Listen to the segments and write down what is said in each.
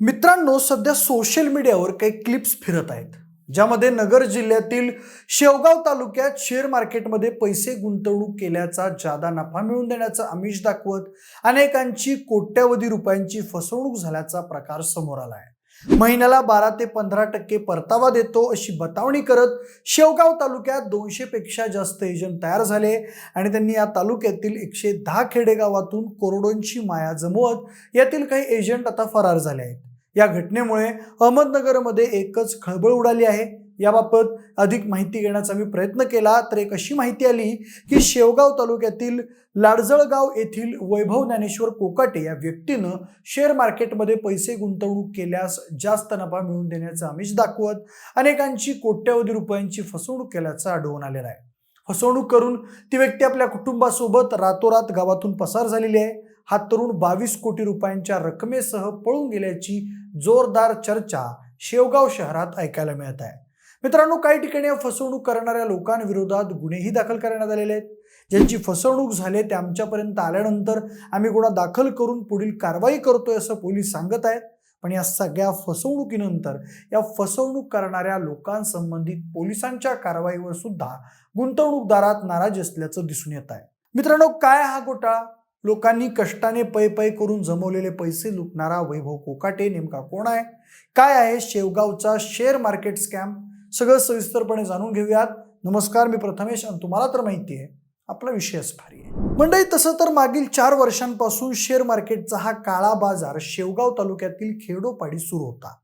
मित्रांनो सध्या सोशल मीडियावर काही क्लिप्स फिरत आहेत ज्यामध्ये नगर जिल्ह्यातील शेवगाव तालुक्यात शेअर मार्केटमध्ये पैसे गुंतवणूक केल्याचा जादा नफा मिळवून देण्याचं आमिष दाखवत अनेकांची कोट्यवधी रुपयांची फसवणूक झाल्याचा प्रकार समोर आला आहे महिन्याला बारा ते पंधरा टक्के परतावा देतो अशी बतावणी करत शेवगाव तालुक्यात दोनशेपेक्षा जास्त एजंट तयार झाले आणि त्यांनी या तालुक्यातील एकशे दहा खेडेगावातून करोडोंची माया जमवत यातील काही एजंट आता फरार झाले आहेत. या घटनेमुळे अहमदनगरमध्ये एकच खळबळ उडाली आहे. याबाबत अधिक माहिती घेण्याचा मी प्रयत्न केला तर एक अशी माहिती आली की शेवगाव तालुक्यातील लाडजळगाव येथील वैभव ज्ञानेश्वर कोकाटे या व्यक्तीनं शेअर मार्केटमध्ये पैसे गुंतवणूक केल्यास जास्त नफा मिळवून देण्याचं आमिष दाखवत अनेकांची कोट्यवधी रुपयांची फसवणूक केल्याचं आढळून आलेलं आहे. फसवणूक करून ती व्यक्ती आपल्या कुटुंबासोबत रातोरात गावातून पसार झालेली आहे. हा तरुण बावीस कोटी रुपयांच्या रकमेसह पळून गेल्याची जोरदार चर्चा शेवगाव शहरात ऐकायला मिळत आहे. मित्रांनो काही ठिकाणी या फसवणूक करणाऱ्या लोकांविरोधात गुन्हेही दाखल करण्यात आलेले आहेत. ज्यांची फसवणूक झाली ते आमच्यापर्यंत आल्यानंतर आम्ही गुन्हा दाखल करून पुढील कारवाई करतोय असं पोलीस सांगत आहेत. पण या सगळ्या फसवणुकीनंतर या फसवणूक करणाऱ्या लोकांसंबंधित पोलिसांच्या कारवाईवर सुद्धा गुंतवणूकदारात नाराज असल्याचं दिसून येत आहे. मित्रांनो काय हा घोटाळा? लोकांनी कष्टाने पै पै करून जमवलेले पैसे लुटणारा वैभव कोकाटे नेमका कोण आहे? काय आहे शेवगावचा शेअर मार्केट स्कॅम सगळं सविस्तरपणे जाणून घेऊयात. नमस्कार मी प्रथमेश आणि तुम्हाला तर माहिती आहे आपला विषयच भारी आहे. मंडळी तसं तर मागील चार वर्षांपासून शेअर मार्केटचा हा काळा बाजार शेवगाव तालुक्यातील खेडोपाडी सुरू होता.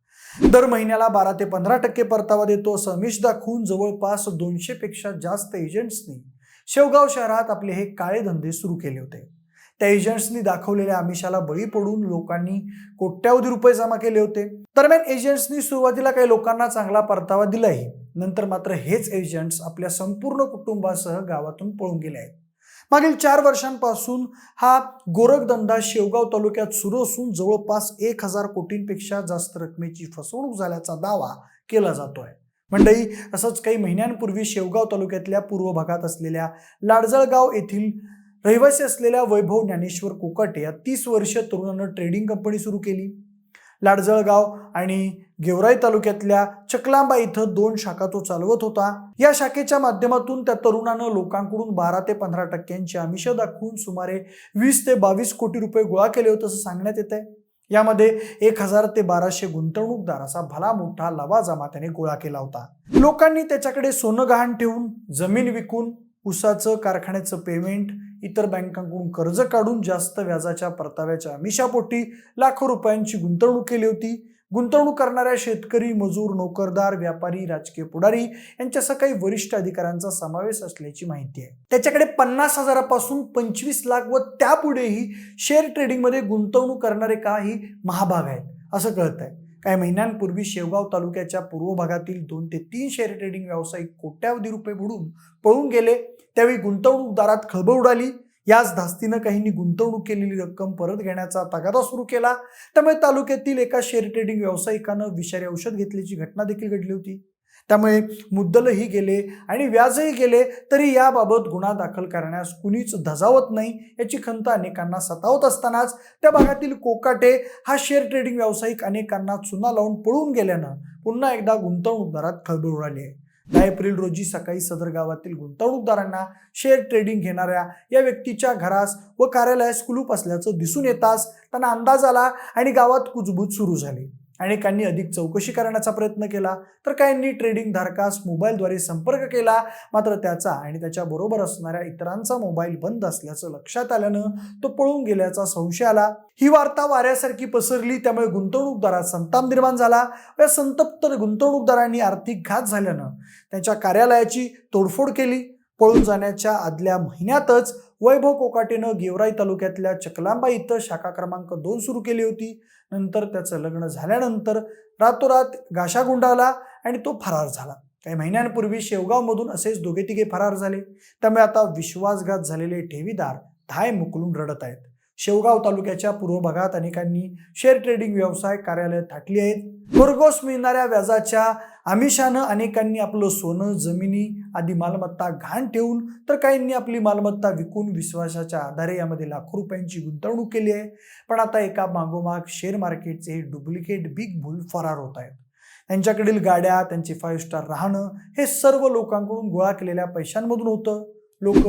दर महिन्याला बारा ते पंधरा टक्के परतावा देतो असं अमिष दाखवून जवळपास दोनशे पेक्षा जास्त एजंट्सनी शेवगाव शहरात आपले हे काळे धंदे सुरू केले होते. त्या एजंट्सनी दाखवलेल्या आमिषाला बळी पडून लोकांनी कोट्यावधी रुपये जमा केले होते. दरम्यान एजंट्सनी सुरुवातीला काही लोकांना चांगला परतावा दिलाही. नंतर मात्र हेच एजंट्स आपल्या संपूर्ण कुटुंबासह गावातून पळून गेले आहेत. मागील चार वर्षांपासून हा गोरखधंदा शेवगाव तालुक्यात सुरू असून जवळपास एक हजार कोटींपेक्षा जास्त रकमेची फसवणूक झाल्याचा दावा केला जातोय. मंडळी असंच काही महिन्यांपूर्वी शेवगाव तालुक्यातल्या पूर्व भागात असलेल्या लाडजळगाव येथील रहिवासी असलेल्या वैभव ज्ञानेश्वर कोकाटे या तीस वर्षीय तरुणानं ट्रेडिंग कंपनी सुरू केली. लाडजळगाव आणि गेवराई तालुक्यातल्या चकलांबा इथं दोन शाखा तो चालवत होता. या शाखेच्या माध्यमातून त्या तरुणानं लोकांकडून बारा ते पंधरा टक्क्यांची आमिष दाखवून सुमारे वीस ते बावीस कोटी रुपये गोळा केले होते असं सांगण्यात येत आहे यामध्ये एक हजार ते बाराशे गुंतवणूकदाराचा भला मोठा लवाजमा त्याने गोळा केला होता. लोकांनी त्याच्याकडे सोनं गहाण ठेवून जमीन विकून उसाचं कारखान्याचं पेमेंट इतर बँकांकडून कर्ज काढून जास्त व्याजाच्या परताव्याच्या आमिषापोटी लाखो रुपयांची गुंतवणूक केली होती. गुंतवणूक करणाऱ्या शेतकरी मजूर नोकरदार व्यापारी राजकीय पुढारी यांच्यासह काही वरिष्ठ अधिकाऱ्यांचा समावेश असल्याची माहिती आहे. त्याच्याकडे पन्नास हजारापासून पंचवीस लाख व त्यापुढेही शेअर ट्रेडिंगमध्ये गुंतवणूक करणारे काही महाभाग आहेत असं कळत आहे. काही महिन्यांपूर्वी शेवगाव तालुक्याच्या पूर्व भागातील दोन ते तीन शेअर ट्रेडिंग व्यावसायिक कोट्यावधी रुपये बुडून पळून गेले. त्यावेळी गुंतवणूकदारात खळबळ उडाली. याच धास्तीनं काहींनी गुंतवणूक केलेली रक्कम परत घेण्याचा तगादा सुरू केला. त्यामुळे तालुक्यातील एका शेअर ट्रेडिंग व्यावसायिकानं विषारी औषध घेतल्याची घटना देखील घडली होती. त्यामुळे मुद्दलही गेले आणि व्याजही गेले तरी याबाबत गुन्हा दाखल करण्यास कुणीच धजावत नाही याची खंत अनेकांना सतावत असतानाच त्या भागातील कोकाटे हा शेअर ट्रेडिंग व्यावसायिक अनेकांना चुना लावून पळून गेल्यानं पुन्हा एकदा गुंतवणूकदारात खळबळ उडाली आहे. दहा एप्रिल रोजी सकाळी सदर गावातील गुंतवणूकदारांना शेअर ट्रेडिंग घेणाऱ्या या व्यक्तीच्या घरास व कार्यालयास कुलूप असल्याचं दिसून येताच त्यांना अंदाज आला आणि गावात कुजबूज सुरू झाली. अनेकांनी अधिक चौकशी करण्याचा प्रयत्न केला तर काहींनी ट्रेडिंग धारकास मोबाईलद्वारे संपर्क केला. मात्र त्याचा आणि त्याच्याबरोबर असणाऱ्या इतरांचा मोबाईल बंद असल्याचं लक्षात आल्यानं तो पळून गेल्याचा संशय आला. ही वार्ता वाऱ्यासारखी पसरली त्यामुळे गुंतवणूकदारात संताप निर्माण झाला. या संतप्त गुंतवणूकदारांनी आर्थिक घात झाल्यानं त्यांच्या कार्यालयाची तोडफोड केली. पळून जाण्याच्या आदल्या महिन्यातच वैभव कोकाटेनं गेवराई तालुक्यातल्या चकलांबा इथं शाखा क्रमांक दोन सुरू केली होती. नंतर त्याचं लग्न झाल्यानंतर रातोरात गाशा गुंडाळला आणि तो फरार झाला. काही महिन्यांपूर्वी शेवगावमधून असेच दोघे तिघे फरार झाले. त्यामुळे आता विश्वासघात झालेले ठेवीदार धाय मुकलून रडत आहेत. शेवगाव तालुक्याच्या पूर्व भागात अनेकांनी शेअर ट्रेडिंग व्यवसाय कार्यालय थाटली आहेत. भरघोस मिळणाऱ्या व्याजाच्या आमिषानं अनेकांनी आपलं सोनं जमिनी आदी मालमत्ता घाण ठेवून तर काहींनी आपली मालमत्ता विकून विश्वासाच्या आधारे यामध्ये लाखो रुपयांची गुंतवणूक केली आहे. पण आता एका मागोमाग शेअर मार्केटचे हे डुप्लिकेट बिग बुल फरार होत आहेत. त्यांच्याकडील गाड्या त्यांचे फाईव्ह स्टार राहणं हे सर्व लोकांकडून गोळा केलेल्या पैशांमधून होतं. लोक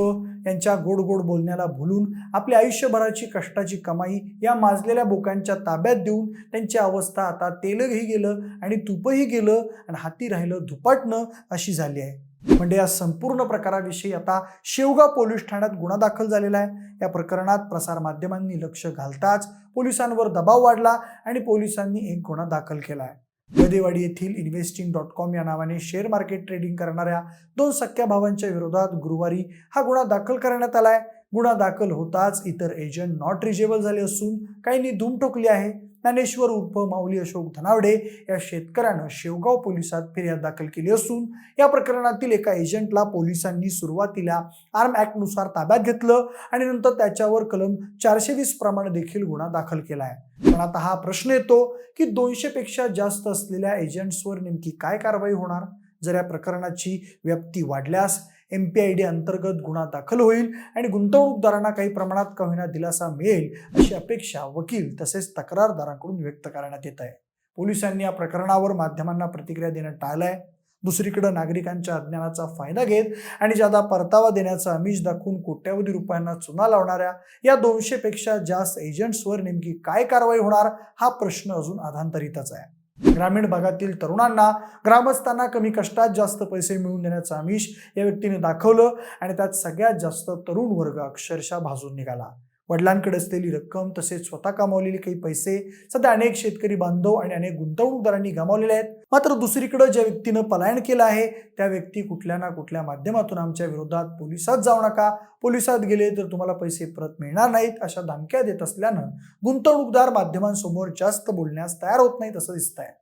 यांच्या गोड गोड बोलण्याला भुलून आपल्या आयुष्यभराची कष्टाची कमाई या माजलेल्या बोकांच्या ताब्यात देऊन त्यांची अवस्था आता तेलही गेलं आणि तुपही गेलं आणि हाती राहिलं धुपाटणं अशी झाली आहे. म्हणजे या संपूर्ण प्रकाराविषयी आता शेवगाव पोलीस ठाण्यात गुन्हा दाखल झालेला आहे. या प्रकरणात प्रसारमाध्यमांनी लक्ष घालताच पोलिसांवर दबाव वाढला आणि पोलिसांनी एक गुन्हा दाखल केला आहे. गदेवाडी येथील इन्व्हेस्टिंग डॉट कॉम या नावाने शेअर मार्केट ट्रेडिंग करणाऱ्या दोन सख्या भावांच्या विरोधात गुरुवारी हा गुन्हा दाखल करण्यात आलाय. गुन्हा दाखल होताच इतर एजंट नॉट रिजेबल झाले असून काहींनी धूम ठोकली आहे. ज्ञानेश्वर उर्फ माऊली अशोक धनावडे या शेतकऱ्यानं शेवगाव पोलिसात फिर्याद दाखल केली असून या प्रकरणातील एका एजंटला पोलिसांनी सुरुवातीला आर्म ॲक्टनुसार ताब्यात घेतलं आणि नंतर त्याच्यावर कलम चारशे वीस प्रमाणे देखील गुन्हा दाखल केला आहे. पण आता हा प्रश्न येतो की दोनशे पेक्षा जास्त असलेल्या एजंट्सवर नेमकी काय कारवाई होणार? जर या प्रकरणाची व्याप्ती वाढल्यास एम पी आय डी अंतर्गत गुन्हा दाखल होईल आणि गुंतवणूकदारांना काही प्रमाणात का होईना दिलासा मिळेल अशी अपेक्षा वकील तसेच तक्रारदारांकडून व्यक्त करण्यात येत आहे. पोलिसांनी या प्रकरणावर माध्यमांना प्रतिक्रिया देणं टाळलंय. दुसरीकडे नागरिकांच्या अज्ञानाचा फायदा घेत आणि ज्यादा परतावा देण्याचा अमिष दाखवून कोट्यावधी रुपयांना चुना लावणाऱ्या या दोनशे पेक्षा जास्त एजंट्सवर नेमकी काय कारवाई होणार हा प्रश्न अजून अधांतरितच आहे. ग्रामीण भागातील तरुणांना ग्रामस्थांना कमी कष्टात जास्त पैसे मिळवून देण्याचं आमिष या व्यक्तीने दाखवलं आणि त्यात सगळ्यात जास्त तरुण वर्ग अक्षरशः भाजून निघाला. वडिलांकडे असलेली रक्कम तसेच स्वतः कमावलेले काही पैसे सध्या अनेक शेतकरी बांधव आणि अनेक गुंतवणूकदारांनी गमावलेले आहेत. मात्र दुसरीकडे ज्या व्यक्तीनं पलायन केलं आहे त्या व्यक्ती कुठल्या ना कुठल्या माध्यमातून आमच्या विरोधात पोलिसात जाऊ नका. पोलिसात गेले तर तुम्हाला पैसे परत मिळणार नाहीत अशा धमक्या देत असल्यानं गुंतवणूकदार माध्यमांसमोर जास्त बोलण्यास तयार होत नाहीत असं दिसत आहे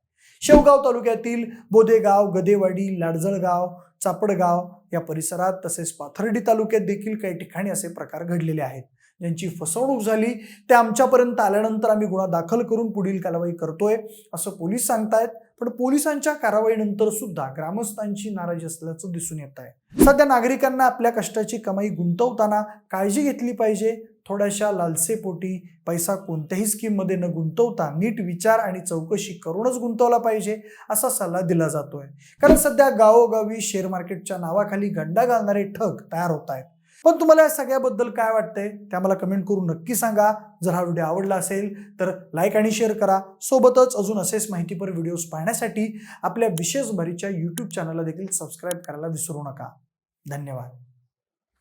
शेवगाव तालुक्यातील बोदेगाव गदेवाडी लाडजळगाव चापडगाव या परिसरात तसेच पाथर्डी तालुक्यात देखील काही ठिकाणी असे प्रकार घडलेले आहेत. ज्यांची फसवणूक झाली ते आमच्यापर्यंत आल्यानंतर आम्ही गुन्हा दाखल करून पुढील कारवाई करतोय असं पोलीस सांगतायत. पण पोलिसांच्या कारवाईनंतर सुद्धा ग्रामस्थांची नाराजी असल्याचं दिसून येत आहे. सध्या नागरिकांना आपल्या कष्टाची कमाई गुंतवताना काळजी घेतली पाहिजे थोड्याशा लालसेपोटी पैसा कोणत्याही स्कीममध्ये न गुंतवता नीट विचार आणि चौकशी करूनच गुंतवला पाहिजे असा सल्ला दिला जातोय. कारण सध्या गावोगावी शेअर मार्केटच्या नावाखाली गंडा घालणारे ठग तयार होत आहेत. पण तुम्हाला या सगळ्याबद्दल काय वाटतंय त्या मला कमेंट करून नक्की सांगा. जर हा व्हिडिओ आवडला असेल तर लाईक आणि शेअर करा. सोबतच अजून असेच माहितीपर व्हिडिओज पाहण्यासाठी आपल्या विशेष भरीच्या यूट्यूब चॅनलला देखील सबस्क्राईब करायला विसरू नका. धन्यवाद.